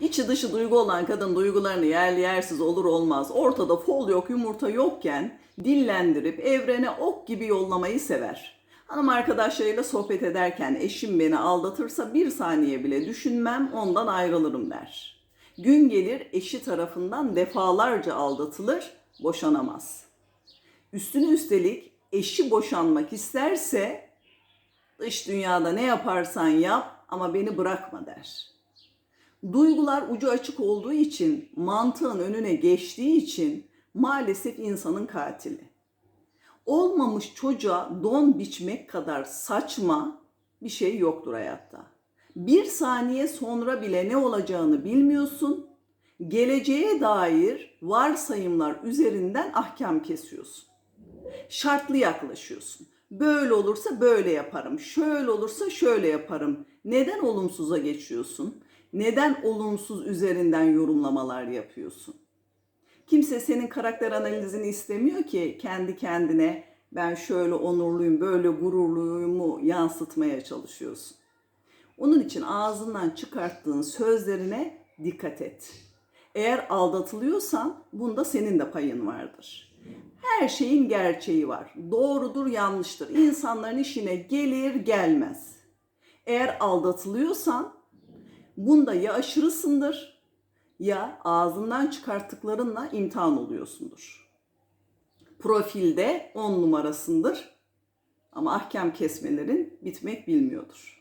İçi dışı duygu olan kadın duygularını yerli yersiz olur olmaz. Ortada fol yok, yumurta yokken dillendirip evrene ok gibi yollamayı sever. Hanım arkadaşlarıyla sohbet ederken eşim beni aldatırsa bir saniye bile düşünmem ondan ayrılırım der. Gün gelir eşi tarafından defalarca aldatılır, boşanamaz. Üstüne üstelik eşi boşanmak isterse dış dünyada ne yaparsan yap ama beni bırakma der. Duygular ucu açık olduğu için, mantığın önüne geçtiği için maalesef insanın katili. Olmamış çocuğa don biçmek kadar saçma bir şey yoktur hayatta. Bir saniye sonra bile ne olacağını bilmiyorsun. Geleceğe dair varsayımlar üzerinden ahkam kesiyorsun. Şartlı yaklaşıyorsun. Böyle olursa böyle yaparım. Şöyle olursa şöyle yaparım. Neden olumsuza geçiyorsun? Neden olumsuz üzerinden yorumlamalar yapıyorsun? Kimse senin karakter analizini istemiyor ki kendi kendine ben şöyle onurluyum, böyle gururluyumu yansıtmaya çalışıyorsun. Onun için ağzından çıkarttığın sözlerine dikkat et. Eğer aldatılıyorsan bunda senin de payın vardır. Her şeyin gerçeği var. Doğrudur, yanlıştır. İnsanların işine gelir, gelmez. Eğer aldatılıyorsan bunda ya aşırısındır ya ağzından çıkarttıklarınla imtihan oluyorsundur. Profilde on numarasındır ama ahkam kesmelerin bitmek bilmiyordur.